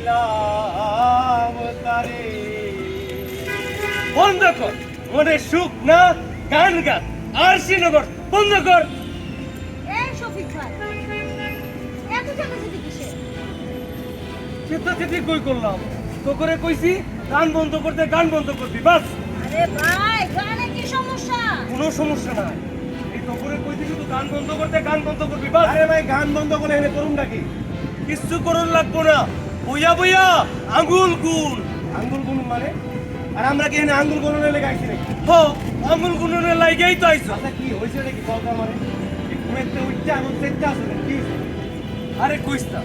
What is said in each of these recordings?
দিলাম তারে। বন্ধ কর মনে সুখ না গান গান আর শ্রীনগর বন্ধ কর। চিন্তি কই করলাম? তো করে কইছি গান বন্ধ করতে গান বন্ধ করবি বাস। আরে ভাই গানে কি সমস্যা? কোনো সমস্যা নাই। এই তো করে কইছি শুধু গান বন্ধ করতে গান বন্ধ করবি বাস। আরে ভাই গান বন্ধ করে এনে করুন নাকি কিচ্ছু করুন লাগবো না। বইয়া বইয়া আঙ্গুল গুণ। আঙ্গুল গুনুন মানে? আর আমরা কি এনে আঙ্গুল গুনুন এলে গাইছি নাকি? হ আঙ্গুল গুণনের লাইগেই তো আইছো। আচ্ছা কি হয়েছে নাকি বলতে মানে ঘুমেতে উঠতে আঙুল চেকতে আসলে কি আরে কইস না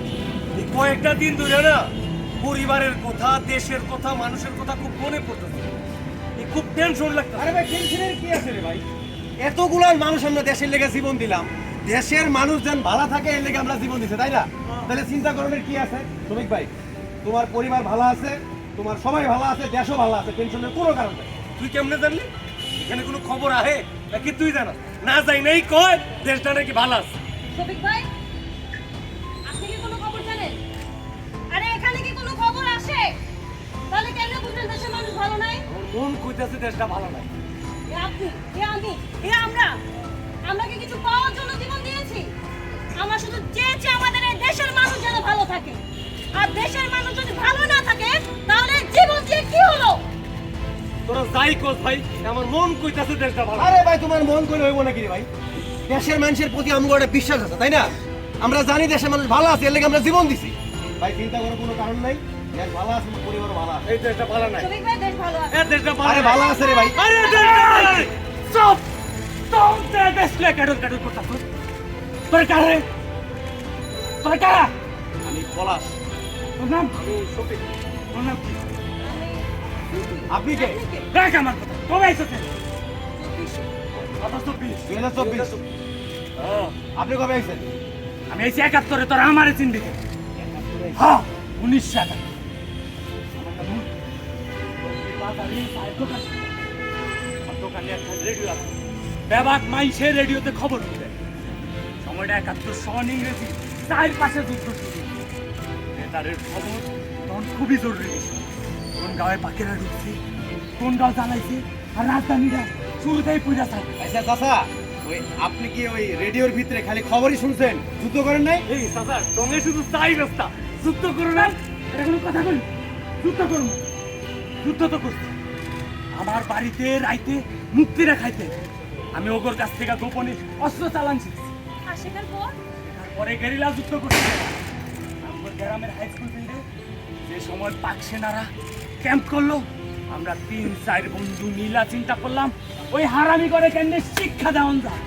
এই কয়েকটা দিন ধরে না পরিবারের কথা দেশের কথা মানুষের কথা খুব মনে পড়তেছে। এই খুব টেনশন লাগতো আরে ভাই টেনশনের কি আছে রে ভাই? এতগুলার মানুষ আমরা দেশের লেগে জীবন দিলাম। দেশের মানুষ যেন ভালো থাকে এর লেগে আমরা জীবন দিছে তাই না? তাহলে চিন্তা করণের কি আছে? শ্রমিক ভাই তোমার পরিবার ভালো আছে তোমার সবাই ভালো আছে দেশও ভালো আছে টেনশনের কোনো কারণ নেই। তুই কেমনে জানলি? এখানে কোনো খবর আহে? নাকি তুই জানাস না যাই নাই কয় দেশটা নাকি ভালো আছে। শফিক ভাই আপনি কি কোনো খবর জানেন? আরে এখানে কি কোনো খবর আসে? তাহলে কেন বুঝলেন দেশের মানুষ ভালো নাই? মন কইতাছে দেশটা ভালো নাই। আপনি এ আমি এ আমরা। আমরা কি কিছু পাওয়ার জন্য আর দেশের মানুষ যদি ভালো না থাকে তাহলে জীবন দিয়ে কি হলো? তোরা যাই কোস ভাই আমার মন কইতাছে দেশটা ভালো। আরে ভাই তোমার মন করে হইব নাকি রে ভাই? দেশের মানুষের প্রতি আমার একটা বিশ্বাস আছে তাই না? আমরা জানি দেশের মানুষ ভালো আছে এর লেগে আমরা জীবন দিছি। ভাই চিন্তা করার কোনো কারণ নাই। দেশ ভালো আছে পরিবার ভালো আছে। এই দেশটা ভালো নাই। শফিক ভাই দেশ ভালো আছে? এ দেশটা ভালো আরে ভালো আছে রে ভাই। আরে দেশটা ভালো নাই। চুপ। চুপ। দে কাটুন কাটুন করতাছ। তোর কারে? তোর কারা? আমি পলাশ। নাম কি আপনি কে? আপনি কে? দেখ আমার কথা। কবে আইসছে দুই হাজার চব্বিশ। আপনি কবে আইছেন আমি এই একাত্তরে তোরা আমারে চিনবি? হ্যাঁ উনিশশো ব্যাবাক মাইসে রেডিওতে খবর দিবে সময়টা একাত্তর সমান ইংরেজি। চার পাশে যুদ্ধ শুরু। নেতারের খবর। তখন খুবই জরুরি বিষয়। কোন গাঁয়ে পাখিরা ঢুকছে কোন গাঁও জ্বালাইছে আর রাজধানীরা শুরুতেই পূজা থাকে আচ্ছা চাচা ওই আপনি কি ওই রেডিওর ভিতরে খালি খবরই শুনছেন? যুদ্ধ করেন নাই? এই দাদা টঙ্গে শুধু চাই রাস্তা যুদ্ধ করো না এটা কোনো কথা বলি যুদ্ধ করো না। যুদ্ধ তো করছি। আমার বাড়িতে রাইতে মুক্তিরা খাইতে। আমি ওগর কাছ থেকে গোপনে অস্ত্র চালান শিখছি। আর সেটার পর? তারপরে গেরিলা যুদ্ধ করছি। গ্রামের হাই স্কুল ফিল্ডে যে সময় পাক সেনারা ক্যাম্প করল, আমরা তিন, চার বন্ধু নীলা চিন্তা করলাম, ওই হারামি করে কেমনে শিক্ষা দেওয়ান যায়?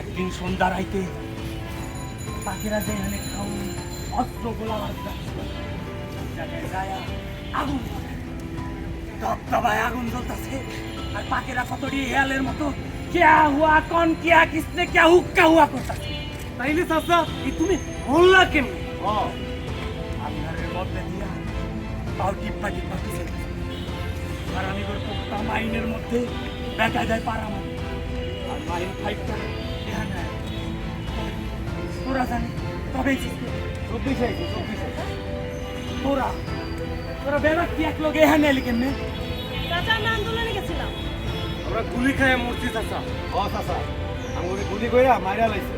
একদিন সন্ধ্যা রাইতে পাখিরা যেখানে খাউন অস্ত্র গোলা আগুন। দবদবায় আগুন জ্বলতাছে, আর পাখিরা কতটি হেয়ালের মতো কেয়া হুয়া কন, কিয়া কিসনে, কেয়া হুক্কা হুয়া করতাছে। তাইলে চাচা, এই তুমি হল্লা কেমনে? মধ্যে দিয়া পাও টিপ্পা আর আমি ওর পোক্তা মাইনের মধ্যে দেখা যায় পারা মানে আর মাইন ফাইভটা এখানে তোরা জানি তবে চব্বিশ আইছে চব্বিশ। তোরা তোরা বেলা কি এক লোক এখানে এলি কেমনে? চাচা আমি আন্দোলনে গেছিলাম। আমরা গুলি খায় মূর্তি চাচা। ও চাচা। আমাকে গুলি কইরা মাইরা লাইছে।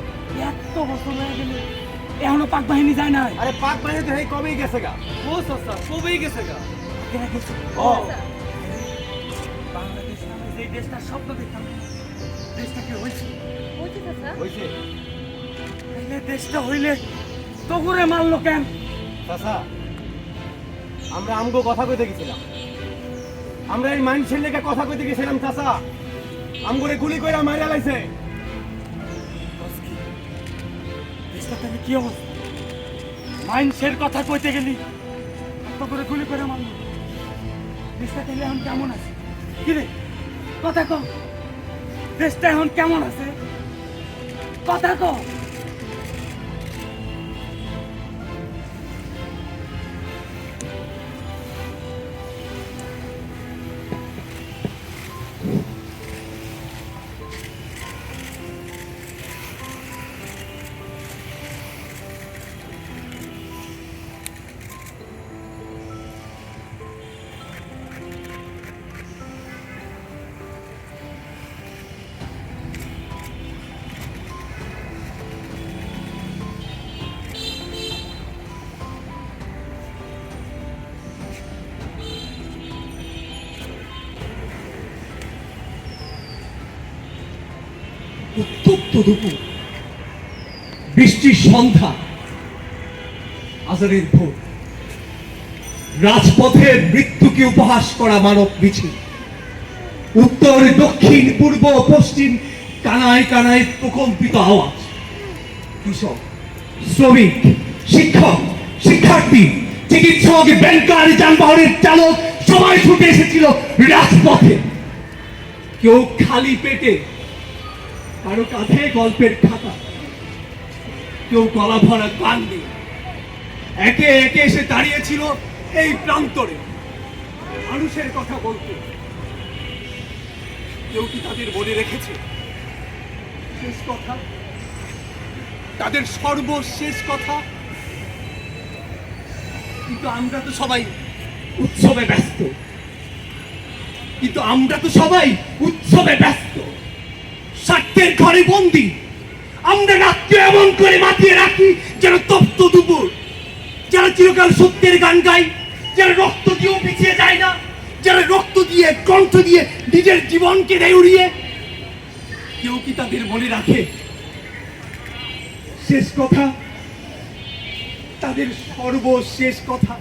এত বছর হয়ে গেল। এখনও পাক বাহিনী যায় না আরে পাক বাহিনী তো এই কবেই গেছে গা। ও চাচা কবেই গেছে গা? কেনা গেছে? ও। বাংলাদেশ নামে যে স্বপ্ন দেখতাম দেশটা কি হইছে দেশটা হইলে তো করে মারলো কেন? চাচা আমরা আমগো কথা কইতে গেছিলাম। আমরা এই মানুষের লেগে কথা কইতে গেছিলাম চাচা। আমগরে গুলি কইরা মারা লাইছে। তাহলে কি অবস্থা? মাইন্সের কথা কইতে গেলি এত করে গুলি করে মানলো দেশটা তাহলে এখন কেমন আছে? কি রে? কথা কম দেশটা এখন কেমন আছে? কথা কম তপ্ত দুপুর বৃষ্টির সন্ধ্যা। আজারের ভোর। রাজপথে মৃত্যুকে উপহাস করা মানব মিছিল উত্তর, দক্ষিণ, পূর্ব, পশ্চিম, কানায় কানায় প্রকম্পিত আওয়াজ। কৃষক, শ্রমিক, শিক্ষক, শিক্ষার্থী, চিকিৎসক, ব্যাংকার, যানবাহনের চালক, সবাই ছুটে এসেছিল রাজপথে। কেউ খালি পেটে কারও কাঁধে গল্পের খাতা। কেউ গলা ভরা গান নিয়ে একে একে এসে দাঁড়িয়েছিল এই প্রান্তরে। মানুষের কথা বলতে। কেউ কি তাদের মনে রেখেছে? শেষ কথা। তাদের সর্বশেষ কথা। কিন্তু আমরা তো সবাই উৎসবে ব্যস্ত। কিন্তু আমরা তো সবাই উৎসবে ব্যস্ত। স্বার্থের ঘরে বন্দি। আমরা রাত্রে এমন করে মাতিয়ে রাখি যেন তপ্ত দুপুর, যারা চিরকাল সত্যের গান গায়, যারা রক্ত দিয়েও পিছিয়ে যায় না, যারা রক্ত দিয়ে, কণ্ঠ দিয়ে নিজের জীবনকে দেয় উড়িয়ে কেউ কি তাদের মনে রাখে? শেষ কথা, তাদের সর্বশেষ কথা।